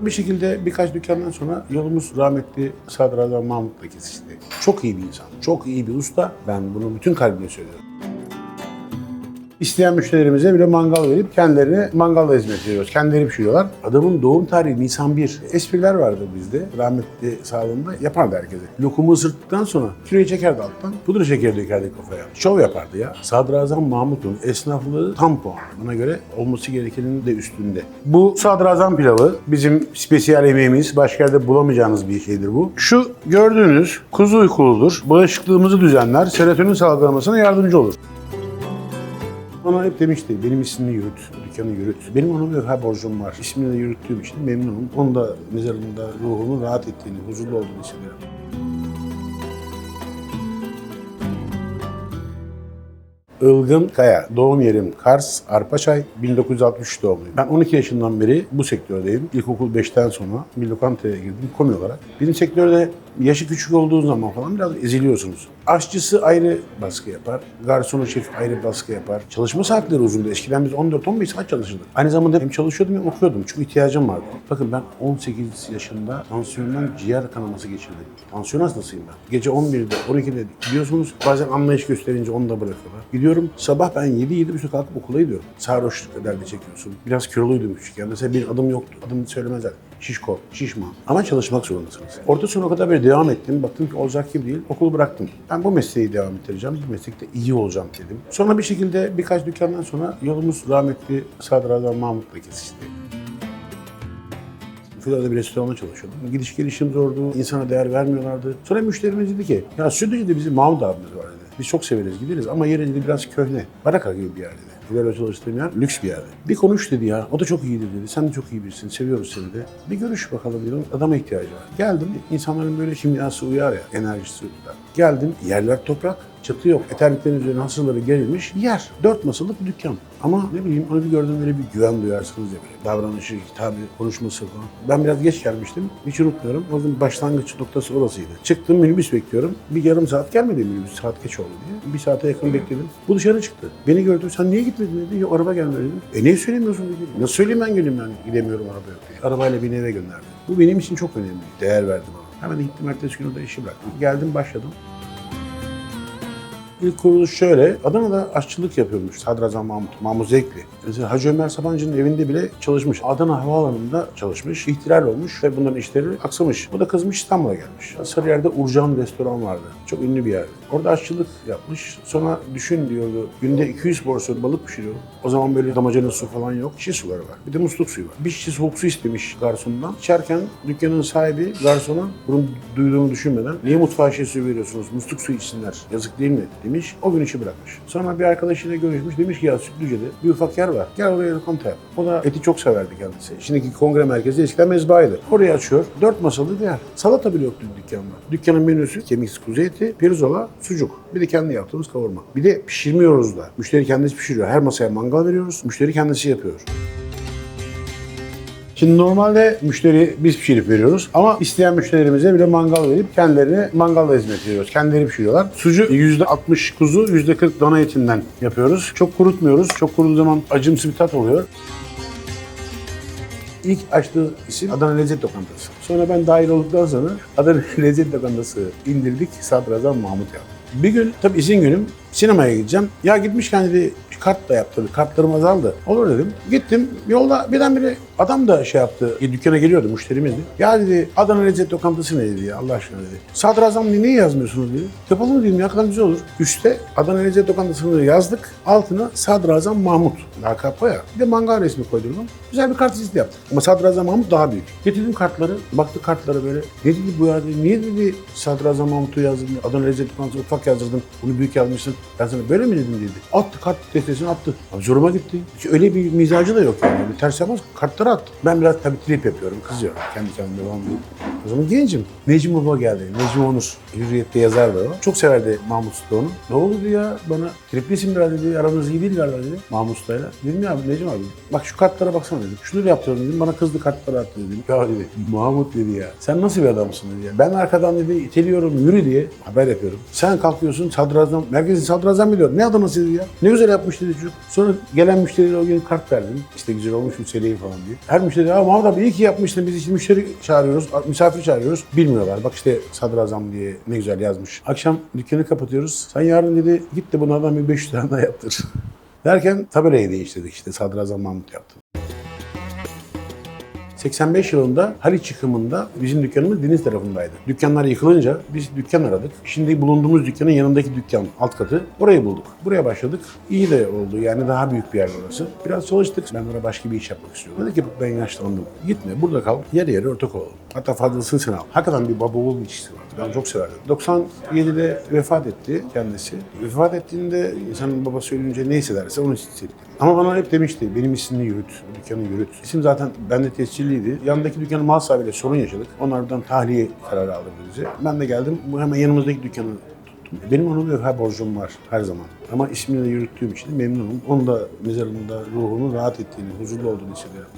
Bir şekilde birkaç dükkandan sonra yolumuz rahmetli Sadrazam Mahmut'la kesişti. Çok iyi bir insan, çok iyi bir usta. Ben bunu bütün kalbimle söylüyorum. İsteyen müşterilerimize bile mangal verip kendilerine mangalla hizmet veriyoruz. Kendileri pişiriyorlar. Adamın doğum tarihi Nisan 1. Espriler vardı bizde. Rahmetli sağlığında yapardı herkese. Lokumu ısırttıktan sonra kiloyu çekerdi alttan. Pudra şekeri dökerdi kafaya. Şov yapardı ya. Sadrazam Mahmut'un esnaflığı tam puan. Bana göre olması gerekenin de üstünde. Bu sadrazam pilavı bizim spesiyel yemeğimiz. Başka yerde bulamayacağınız bir şeydir bu. Şu gördüğünüz kuzu uykuludur. Bağışıklığımızı düzenler. Serotonin salgılamasına yardımcı olur. Bana hep demişti, benim ismini yürüt, dükkanı yürüt. Benim ona bir ha borcum var. İsmini de yürüttüğüm için memnunum. Onun da mezarında ruhunun rahat ettiğini, huzurlu olduğunu hissediyorum. Ilgın Kaya. Doğum yerim Kars, Arpaçay. 1963 doğumluyum. Ben 12 yaşından beri bu sektördeyim. İlkokul 5'ten sonra bir lokantaya girdim komi olarak. Bizim sektörde yaşı küçük olduğu zaman falan biraz eziliyorsunuz. Aşçısı ayrı baskı yapar. Garsonu şef ayrı baskı yapar. Çalışma saatleri uzundu. Eskiden biz 14-15 saat çalışırdık. Aynı zamanda hem çalışıyordum hem okuyordum. Çünkü ihtiyacım vardı. Bakın ben 18 yaşında tansiyondan ciğer kanaması geçirdim. Tansiyon hastasıyım ben. Gece 11'de, 12'de gidiyorsunuz. Bazen anlayış gösterince onu da bırakıyorlar. Gidiyorum sabah ben 7-7.30 kalkıp okula gidiyorum. Sarhoşluk derdi çekiyorsun. Biraz kiloluydum küçükken. Mesela bir adım yoktu. Adım söylemezler. Şişko, şişman. Ama çalışmak zorundasınız. Orta sona kadar böyle devam ettim. Baktım ki olacak gibi değil. Okulu bıraktım. Ben bu mesleği devam ettireceğim. Bu meslekte iyi olacağım dedim. Sonra bir şekilde birkaç dükkandan sonra yolumuz rahmetli Sadrazam Mahmut'la kesişti. Florya'da bir restoranda çalışıyordum. Gidiş gelişim zordu, insana değer vermiyorlardı. Sonra müşterimiz dedi ki, ya Sütlüce'de bizim Mahmut abimiz var dedi. Biz çok severiz, gideriz ama yeri dedi biraz köhne. Baraka gibi bir yer dedi. Florya'da çalıştığım yer lüks bir yerdi. Bir konuş dedi ya, o da çok iyidir dedi. Sen de çok iyi birisin, seviyoruz seni de. Bir görüş bakalım dedim, adama ihtiyacı var. Geldim, insanların böyle kimyası uyar ya, enerjisi uyar. Geldim, yerler toprak, çatı yok. Eterliklerin üzerine hasırları gerilmiş yer. Dört masalık bir dükkan. Ama ne bileyim onu bir gördüm böyle bir güven duyarsınız ya böyle. Davranışı, hitabı, konuşması falan. Ben biraz geç gelmiştim. Hiç unutmuyorum. O başlangıç noktası orasıydı. Çıktım minibüs bekliyorum. Bir yarım saat gelmedi minibüs. Saat geç oldu diye. Bir saate yakın bekledim. Bu dışarı çıktı. Beni gördü. Sen niye gitmedin dedi. Yok araba gelmedi dedim. E niye söylemiyorsun dedi. Nasıl söyleyeyim ben geleyim ben gidemiyorum araba yok diye. Arabayla beni eve gönderdi. Bu benim için çok önemli. Değer verdi bana. Hemen gittim ertesi gün orada işi bıraktım. Geldim başladım. İlk kuruluş şöyle, Adana'da aşçılık yapıyormuş Sadrazam Mahmut, Mahmut Zevkli. Mesela Hacı Ömer Sabancı'nın evinde bile çalışmış. Adana Havaalanı'nda çalışmış, ihtilal olmuş ve bunların işleri aksamış. Bu da kızmış İstanbul'a gelmiş. Sarıyer'de Urcan restoran vardı. Çok ünlü bir yerdi. Orada aşçılık yapmış. Sonra düşün diyordu, günde 200 porsiyon balık pişiriyor. O zaman böyle damacana su falan yok. Şişe suları var. Bir de musluk suyu var. Bir şişe soğuk su istemiş garsondan. İçerken dükkanın sahibi garsona bunu duyduğunu düşünmeden niye mutfağa şişe suyu veriyorsunuz? Musluk suyu içsinler. Yazık değil mi? demiş. O gün işi bırakmış. Sonra bir arkadaşıyla görüşmüş. Demiş ki ya Sütlüce'de bir ufak yer var. Gel oraya lokanta yap. O da eti çok severdi kendisi. Şimdiki kongre merkezi eskiden mezbahaydı. Oraya açıyor. Dört masalı bir yer. Salata bile yoktu dükkanda. Dükkanın menüsü kemiksiz kuzu eti, pirzola, sucuk. Bir de kendi yaptığımız kavurma. Bir de pişirmiyoruz da. Müşteri kendisi pişiriyor. Her masaya mangal veriyoruz. Müşteri kendisi yapıyor. Şimdi normalde müşteri biz pişirip veriyoruz ama isteyen müşterilerimize bile mangal verip kendilerine mangalla hizmet veriyoruz. Kendileri pişiriyorlar. Sucu %60 kuzu, %40 dana etinden yapıyoruz. Çok kurutmuyoruz. Çok kuruduğu zaman acımsı bir tat oluyor. İlk açtığı isim Adana Lezzet Lokantası. Sonra ben dahil olduktan sonra Adana Lezzet Lokantası indirdik. Sadrazam Mahmut yaptı. Bir gün tabii izin günüm sinemaya gideceğim. Ya gitmişken dedi kart da yaptırdı. Kartlarım azaldı. Olur dedim. Gittim. Yolda birdenbire adam da şey yaptı. Dükkana geliyordu müşterimizdi. Ya dedi Adana Lezzet Lokantası ne dedi ya Allah aşkına dedi. Sadrazam niye yazmıyorsunuz dedi. Yapalım dedim ya kadar güzel olur. Üste Adana Lezzet Lokantası'nı yazdık. Altına Sadrazam Mahmut. Lakapı ya. Bir de mangal resmi koydurdum. Güzel bir kart çizdi yaptık. Ama Sadrazam Mahmut daha büyük. Getirdim kartları. Baktı kartlara böyle. Ne dedi bu ya dedi. Niye dedi Sadrazam Mahmut'u yazdın? Adana Lezzet Lokantası ufak yazdırdın. Bunu büyük yazmışsın. Ben sana böyle mi dedim dedi. Attı kart destesini attı. Abi zoruma gitti. Hiç öyle bir mizacı da yok yani. Bir ters yapmaz. Kartları attı. Ben biraz tabii trip yapıyorum. Kızıyorum. Kendi kendime devam ediyorum. O zaman gencim. Necmi Baba geldi. Necmi Onur. Hürriyet'te yazardı o. Çok severdi Mahmut Usta onu. Ne oldu ya bana? Triplisin biraz dedi. Aranız iyi değil galiba dedi. Mahmut Usta'yla. Dedim ya abi Necmi abi. Bak şu kartlara baksana dedim. Şunu yaptırdım dedim. Bana kızdı kartları attı dedim. Ya dedi. Mahmut dedi ya. Sen nasıl bir adamsın dedi ya. Ben arkadan dedi iteliyorum yürü diye haber yapıyorum. Sen kalkıyorsun sadrazam, merkezin sadrazam biliyor. Ne Adana'sı dedi ya. Ne güzel yapmış dedi çocuk. Sonra gelen müşteriye o gün kart verdim. İşte güzel olmuş seriyi falan diye. Her müşteri ya Mahmut abi iyi ki yapmışsın. Biz işte müşteri çağırıyoruz, misafir çağırıyoruz. Bilmiyorlar. Bak işte sadrazam diye ne güzel yazmış. Akşam dükkanı kapatıyoruz. Sen yarın dedi git de bunlardan bir 500 tane daha yaptır. Derken tabelayı değiştirdik işte Sadrazam Mahmut yaptı. 85 yılında Haliç yıkımında bizim dükkanımız deniz tarafındaydı. Dükkanlar yıkılınca biz dükkan aradık. Şimdi bulunduğumuz dükkanın yanındaki dükkan alt katı. Orayı bulduk. Buraya başladık. İyi de oldu yani daha büyük bir yer orası. Biraz çalıştık. Ben orada başka bir iş yapmak istiyorum. Dedi ki ben yaşlandım. Gitme burada kal. Yarı yarı ortak olalım. Hatta fazlasını sen al. Hakikaten bir baba oğul ilişkisi vardı. Ben çok severdim. 97'de vefat etti kendisi. Vefat ettiğinde insanın babası ölünce ne hissederse onu hissettim. Ama bana hep demişti benim ismini yürüt, dükkanı yürüt. İsim zaten bende tescilliydi. Yanındaki dükkanın mal sahibiyle sorun yaşadık. Onlardan tahliye kararı aldı bizi. Ben de geldim. Bu hemen yanımızdaki dükkanı tuttum. Benim ona bir vefa borcum var her zaman. Ama ismini de yürüttüğüm için memnunum. Onun da mezarında ruhunun rahat ettiğini, huzurlu olduğunu hissediyorum.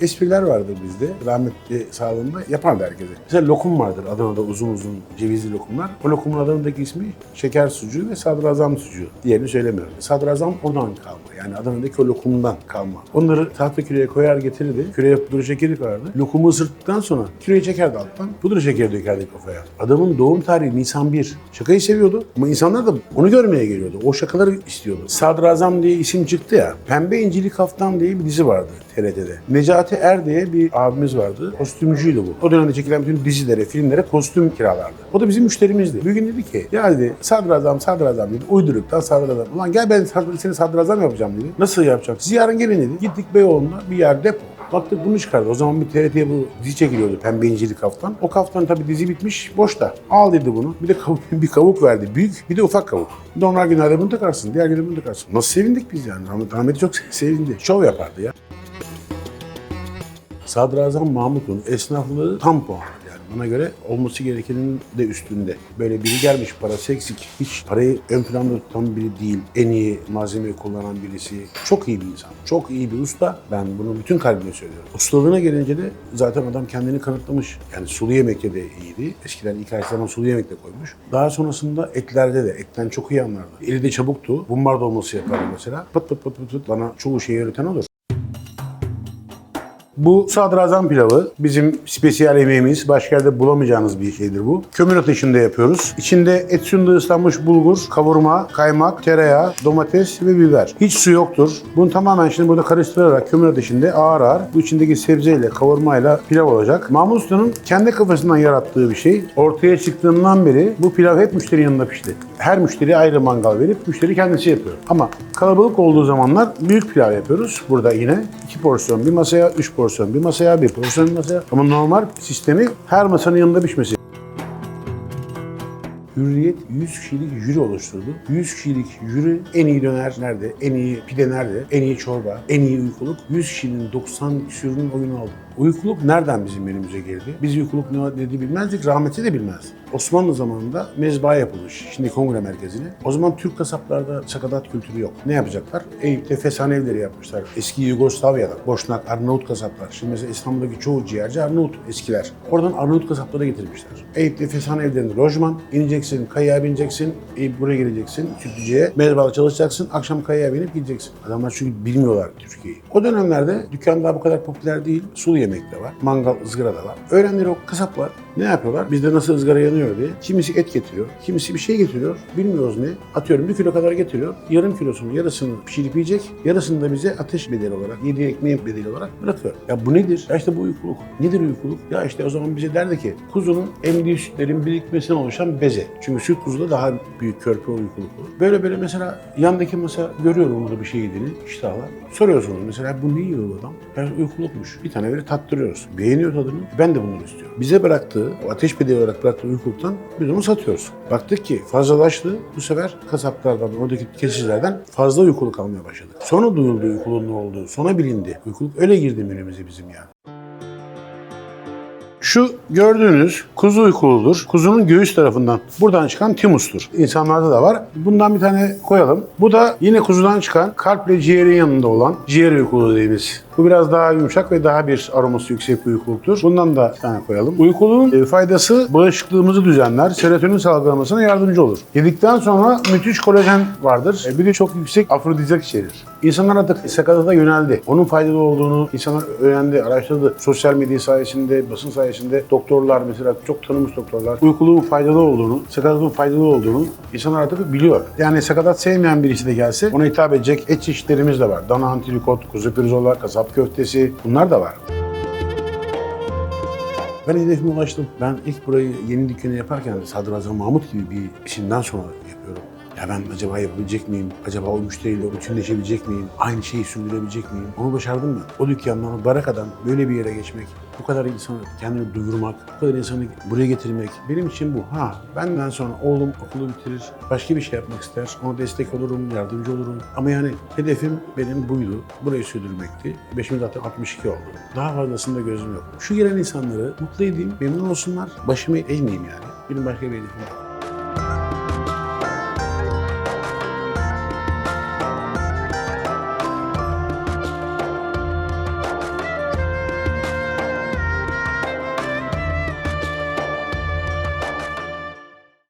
Espriler vardır bizde. Rahmetli sağlığında yapardı herkese. Mesela lokum vardır Adana'da uzun uzun cevizli lokumlar. O lokumun Adana'daki ismi şeker sucuğu ve sadrazam sucuğu. Diğerini söylemiyorum. Sadrazam oradan kalma. Yani Adana'daki o lokumdan kalma. Onları tahta küreye koyar getirirdi. Küreye pudra şekeri koyardı. Lokumu ısırttıktan sonra küreyi çekerdi alttan. Pudra şekeri dökerdi kafaya. Adamın doğum tarihi Nisan 1. Şakayı seviyordu ama insanlar da onu görmeye geliyordu. O şakaları istiyordu. Sadrazam diye isim çıktı ya. Pembe İncili Kaftan diye bir dizi vardı TRT'de. Necati Er diye bir abimiz vardı. Kostümcüydü bu. O dönemde çekilen bütün dizilere, filmlere kostüm kiralardı. O da bizim müşterimizdi. Bir gün dedi ki ya dedi sadrazam sadrazam dedi. Uyduruktan sadrazam. Ulan gel ben seni sadrazam yapacağım dedi. Nasıl yapacak? Siz yarın gelin dedi. Gittik Beyoğlu'na bir yer depo. Baktık bunu çıkardı. O zaman bir TRT'ye bu dizi çekiliyordu Pembe İncili Kaftan. O kaftan tabii dizi bitmiş boşta. Al dedi bunu. Bir de kavuk, bir kavuk verdi. Büyük bir de ufak kavuk. Normal günlerde bunu takarsın. Diğer günlerde bunu takarsın. Nasıl sevindik biz yani. Rahmet, Rahmetli çok sevindi. Şov yapardı ya. Sadrazam Mahmut'un esnaflığı tam puan. Yani bana göre olması gerekenin de üstünde. Böyle biri gelmiş parası eksik. Hiç parayı ön planda tutan biri değil. En iyi malzemeyi kullanan birisi. Çok iyi bir insan. Çok iyi bir usta. Ben bunu bütün kalbimle söylüyorum. Ustalığına gelince de zaten adam kendini kanıtlamış. Yani sulu yemekte de iyiydi. Eskiden zaman sulu yemekte koymuş. Daha sonrasında etlerde de etten çok iyi anlardı. Eli de çabuktu. Bumbar dolması yapardı mesela. Pıt pıt pıt pıt pıt. Bana çoğu şeyi öğreten olur. Bu sadrazam pilavı bizim spesiyel yemeğimiz. Başka yerde bulamayacağınız bir şeydir bu. Kömür ateşinde yapıyoruz. İçinde et sünde ıslanmış bulgur, kavurma, kaymak, tereyağı, domates ve biber. Hiç su yoktur. Bunu tamamen şimdi burada karıştırarak kömür ateşinde ağır ağır bu içindeki sebzeyle, kavurmayla pilav olacak. Mahmut Usta'nın kendi kafasından yarattığı bir şey. Ortaya çıktığından beri bu pilav hep müşterinin yanında pişti. Her müşteriye ayrı mangal verip müşteri kendisi yapıyor. Ama kalabalık olduğu zamanlar büyük pilav yapıyoruz. Burada yine iki porsiyon bir masaya, üç porsiyon bir masaya, bir porsiyon bir masaya. Ama normal sistemi her masanın yanında pişmesi. Hürriyet 100 kişilik jüri oluşturdu. 100 kişilik jüri en iyi döner nerede, en iyi pide nerede, en iyi çorba, en iyi uykuluk. 100 kişinin 90 küsürünün oyunu aldı. Uykuluk nereden bizim menümüze girdi? Biz uykuluk ne dediği bilmezdik, rahmetli de bilmez. Osmanlı zamanında mezba yapılmış, şimdi kongre merkezine. O zaman Türk kasaplarda sakatat kültürü yok. Ne yapacaklar? Eyüp'te fesane evleri yapmışlar. Eski Yugoslavya'da, Boşnak, Arnavut kasaplar. Şimdi mesela İstanbul'daki çoğu ciğerci Arnavut eskiler. Oradan Arnavut kasaplara getirmişler. Eyüp'te fesane evlerinde lojman, ineceksin, kayaya bineceksin, Eyüp buraya geleceksin, sütlücüye, mezbada çalışacaksın, akşam kayaya binip gideceksin. Adamlar çünkü bilmiyorlar Türkiye'yi. O dönemlerde dükkan daha bu kadar popüler değil. Sulu de var, mangal, ızgara da var. Öğrenleri o kasaplar ne yapıyorlar? Bizde nasıl ızgara yanıyor diye. Kimisi et getiriyor, kimisi bir şey getiriyor. Bilmiyoruz ne. Atıyorum bir kilo kadar getiriyor. Yarım kilosunun yarısını pişirip yiyecek. Yarısını da bize ateş bedeli olarak, yediği ekmeğin bedeli olarak bırakıyor. Ya bu nedir? Ya işte bu uykuluk. Nedir uykuluk? Ya işte o zaman bize derdi ki kuzunun emdiği sütlerin birikmesinden oluşan beze. Çünkü süt kuzuda daha büyük körpe uykuluk olur. Böyle böyle mesela yandaki masa görüyorum burada bir şey yediğini iştahla. Soruyorsunuz mesela bu ne yiyor adam? Ya uykulukmuş. Bir tane böyle tattırıyoruz. Beğeniyor tadını. Ben de bunları istiyorum. Bize bıraktığı, ateş bedeli olarak bıraktığı uykuluktan biz onu satıyoruz. Baktık ki fazlalaştı. Bu sefer kasaplardan, oradaki kesicilerden fazla uykuluk almaya başladık. Sonra duyuldu uykuluğun ne olduğu. Sonra bilindi. Uykuluk öyle girdi menümüze bizim yani. Şu gördüğünüz kuzu uykuludur. Kuzunun göğüs tarafından buradan çıkan timustur. İnsanlarda da var. Bundan bir tane koyalım. Bu da yine kuzudan çıkan kalple ciğerin yanında olan ciğer uykulu dediğimiz. Bu biraz daha yumuşak ve daha bir aroması yüksek bir uykuluktur. Bundan da bir tane koyalım. Uykuluğun e, faydası bağışıklığımızı düzenler, serotonin salgılamasına yardımcı olur. Yedikten sonra müthiş kolajen vardır. E, Bir de çok yüksek afrodizyak içerir. İnsanlar artık sakatata yöneldi. Onun faydalı olduğunu insanlar öğrendi, araştırdı. Sosyal medya sayesinde, basın sayesinde doktorlar mesela çok tanınmış doktorlar uykuluğun faydalı olduğunu, sakatatın faydalı olduğunu insanlar artık biliyor. Yani sakatat sevmeyen birisi de gelse ona hitap edecek et çeşitlerimiz de var. Dana antrikot, kuzu pirzola, kasap köftesi bunlar da var. Ben hedefime ulaştım. Ben ilk burayı yeni dükkanı yaparken Sadrazam Mahmut gibi bir işinden sonra yapıyorum. Ya ben acaba yapabilecek miyim? Acaba o müşteriyle bütünleşebilecek miyim? Aynı şeyi sürdürebilecek miyim? Onu başardım mı? O dükkandan, barakadan böyle bir yere geçmek, bu kadar insanı kendini duyurmak, bu kadar insanı buraya getirmek benim için bu. Ha benden sonra oğlum okulu bitirir, başka bir şey yapmak ister. Ona destek olurum, yardımcı olurum. Ama yani hedefim benim buydu. Burayı sürdürmekti. Beşim zaten 62 oldu. Daha fazlasında gözüm yok. Şu gelen insanları mutlu edeyim, memnun olsunlar. Başımı eğmeyeyim yani. Benim başka bir hedefim yok.